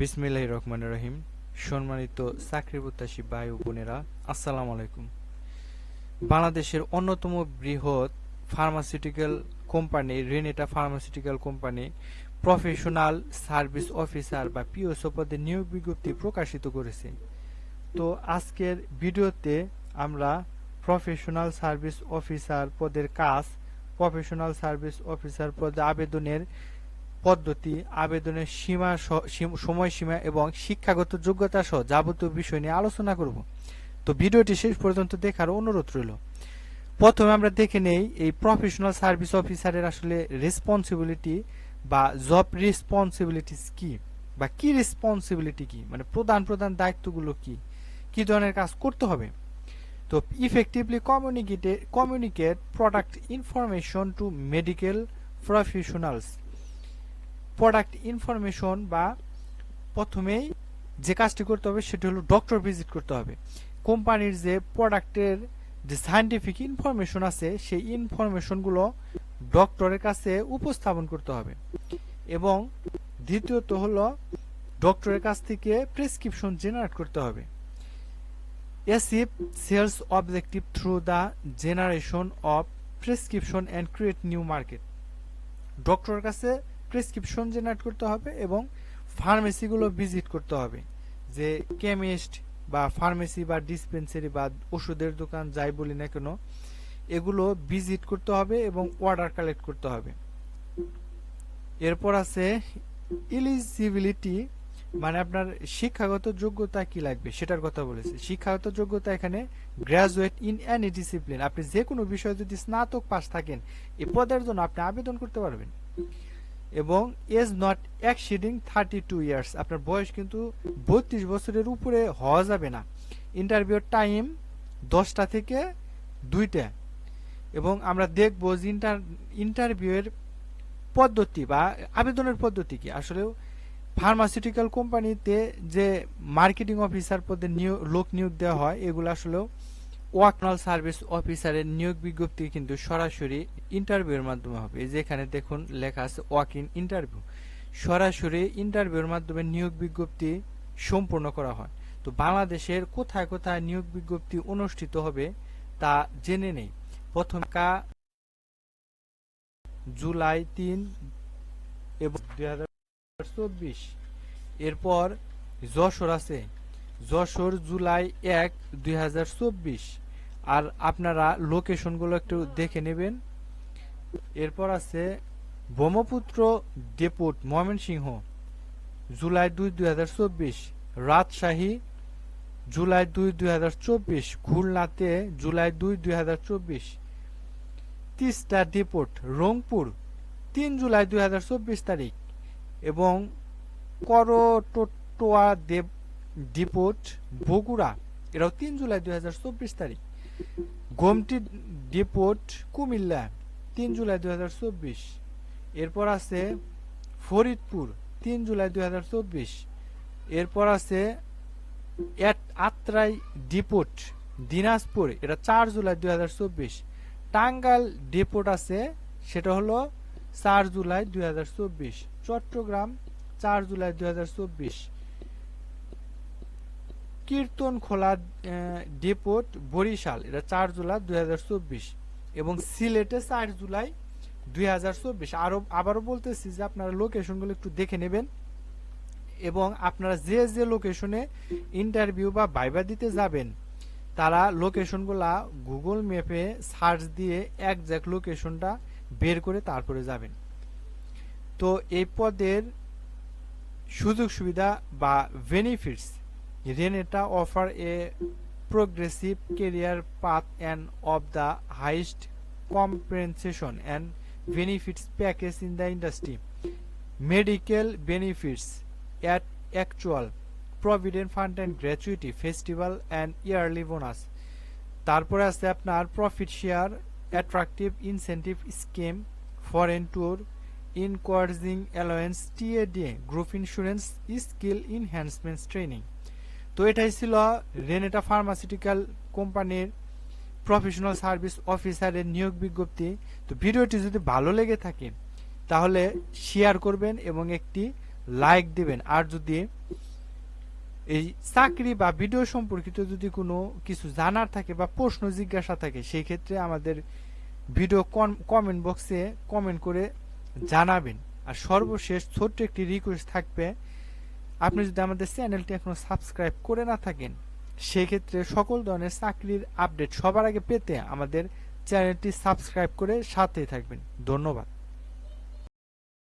বিসমিল্লাহ রহমান রহিম। সম্মানিত চাকরি প্রত্যাশী ভাই বোনেরা, আসসালামু আলাইকুম। বাংলাদেশের অন্যতম বৃহৎ pharmaceutical company Renata pharmaceutical company professional service officer বা পিওসো পদে নিয়োগ বিজ্ঞপ্তি প্রকাশিত করেছে। তো আজকের ভিডিওতে আমরা প্রফেশনাল সার্ভিস অফিসার পদের কাজ প্রফেশনাল সার্ভিস অফিসার পদে আবেদনের পদ্ধতি, আবেদনের সীমা সময়সীমা এবং শিক্ষাগত যোগ্যতা সহ যাবতীয় বিষয় নিয়ে আলোচনা করব। তো ভিডিওটি শেষ পর্যন্ত দেখার অনুরোধ রইল। প্রথমে আমরা দেখে নেই এই প্রফেশনাল সার্ভিস অফিসারের আসলে রেসপন্সিবিলিটি বা জব রেসপন্সিবিলিটিস কি বা কি রেসপন্সিবিলিটি কি? মানে প্রধান প্রধান দায়িত্বগুলো কি? কি ধরনের কাজ করতে হবে? তো effectively কমিউনিকেটে communicate product information to medical professionals product information বা প্রথমেই যে কাজটি করতে হবে সেটি হলো ডক্টর ভিজিট করতে হবে। কোম্পানির যে প্রোডাক্টের যে সায়েন্টিফিক ইনফরমেশন আছে, সেই ইনফরমেশনগুলো ডক্টরের কাছে উপস্থাপন করতে হবে। এবং দ্বিতীয়ত হলো ডক্টরের কাছ থেকে প্রেসক্রিপশন জেনারেট করতে হবে। Achieve sales objective through the generation of prescription and create new market ডক্টরের কাছে প্রেসক্রিপশন জেনারেট করতে হবে এবং ফার্মেসিগুলো ভিজিট করতে হবে। যে কেমিস্ট বা ফার্মেসি বা ডিসপেন্সারি বা ওষুধের দোকান যাই বলি না কেন, এগুলো ভিজিট করতে হবে এবং অর্ডার কালেক্ট করতে হবে। এরপর আছে ইলিজিবিলিটি মানে আপনার শিক্ষাগত যোগ্যতা কি লাগবে সেটার কথা বলেছে। শিক্ষাগত যোগ্যতা এখানে গ্রাজুয়েট ইন এনি ডিসিপ্লিন আপনি যে কোনো বিষয়ে যদি স্নাতক পাস থাকেন, এ পদের জন্য আপনি আবেদন করতে পারবেন। এবং age not exceeding thirty two years আপনার বয়স কিন্তু বত্রিশ বছরের উপরে হওয়া যাবে না। ইন্টারভিউর টাইম দশটা থেকে দুইটা। এবং আমরা দেখব যে ইন্টার ইন্টারভিউয়ের পদ্ধতি বা আবেদনের পদ্ধতি কি। আসলে ফার্মাসিউটিক্যাল কোম্পানিতে যে মার্কেটিং অফিসার পদে নিয়োগ, লোক নিয়োগ দেওয়া হয়, এগুলো আসলেও ওয়াকনাল সার্ভিস অফিসারের নিয়োগ বিজ্ঞপ্তি কিন্তু সরাসরি ইন্টারভিউর মাধ্যমে হবে। যেখানে দেখুন, লেখা আছে ওয়াক ইন ইন্টারভিউ। সরাসরি ইন্টারভিউর মাধ্যমে নিয়োগ বিজ্ঞপ্তি সম্পূর্ণ করা হয়। তো বাংলাদেশের কোথায় কোথায় নিয়োগ বিজ্ঞপ্তি অনুষ্ঠিত হবে তা জেনে নেই। প্রথম কা জুলাই তিন এবং দুই হাজার চব্বিশ। এরপর যশোর আছে। যশোর, জুলাই এক, দুই আর আপনারা লোকেশনগুলো একটু দেখে নেবেন। এরপর আছে ব্রহ্মপুত্র ডেপুট ময়মনসিংহ, জুলাই দুই দুই হাজার চব্বিশ। রাজশাহী, জুলাই দুই দুই হাজার চব্বিশ। খুলনাতে জুলাই দুই দুই হাজার চব্বিশ। তিস্তা ডেপুট রংপুর, তিন জুলাই দুই হাজার চব্বিশ তারিখ। এবং করটোয়া দেব ডিপোট বগুড়া এরাও তিন জুলাই দুই হাজার চব্বিশ তারিখ। গোমটি ডিপোট কুমিল্লা, তিন জুলাই দুই হাজার চব্বিশ। এরপর আছে ফরিদপুর, তিন জুলাই দুই হাজার চব্বিশ। এরপর আছে আত্রাই ডিপোট দিনাজপুর, এটা চার জুলাই দুই হাজার চব্বিশ। টাঙ্গাইল ডিপোট আছে, সেটা হলো চার জুলাই দুই হাজার চব্বিশ। চট্টগ্রাম, চার জুলাই দুই হাজার চব্বিশ। কীর্তন খোলা ডেপোট বরিশাল, এটা চার জুলাই দুই হাজার চব্বিশ এবং সিলেটে চার জুলাই দুই হাজার চব্বিশ। আরও, আবারও বলতেছি যে আপনারা লোকেশনগুলো একটু দেখে নেবেন এবং আপনারা যে যে লোকেশনে ইন্টারভিউ বা ভাইবা দিতে যাবেন, তারা লোকেশনগুলা গুগল ম্যাপে সার্চ দিয়ে একজ্যাক্ট লোকেশনটা বের করে তারপরে যাবেন। তো এই পদের সুযোগ সুবিধা বা benefits Renata offer a progressive career path and of the highest compensation and benefits package in the industry. Medical benefits at actual provident fund and gratuity festival and yearly bonus. তারপরে আছে আপনার profit share attractive incentive scheme foreign tour encouraging allowance TADA group insurance skill enhancement training তো এটাই ছিল Renata pharmaceutical কোম্পানির professional service অফিসারের নিয়োগ বিজ্ঞপ্তি। তো ভিডিওটি যদি ভালো লেগে থাকে, তাহলে শেয়ার করবেন এবং একটি লাইক দিবেন। আর যদি এই চাকরি বা ভিডিও সম্পর্কিত যদি কোনো কিছু জানার থাকে বা প্রশ্ন, জিজ্ঞাসা থাকে, সেই ক্ষেত্রে আমাদের ভিডিও কমেন্ট বক্সে কমেন্ট করে জানাবেন। আর সর্বশেষ ছোট্ট একটি রিকোয়েস্ট থাকবে আপনি যদি আমাদের চ্যানেলটি এখনও সাবস্ক্রাইব করে না থাকেন, সেক্ষেত্রে সকল ধরনের চাকরির আপডেট সবার আগে পেতে আমাদের চ্যানেলটি সাবস্ক্রাইব করে সাথে থাকবেন। ধন্যবাদ।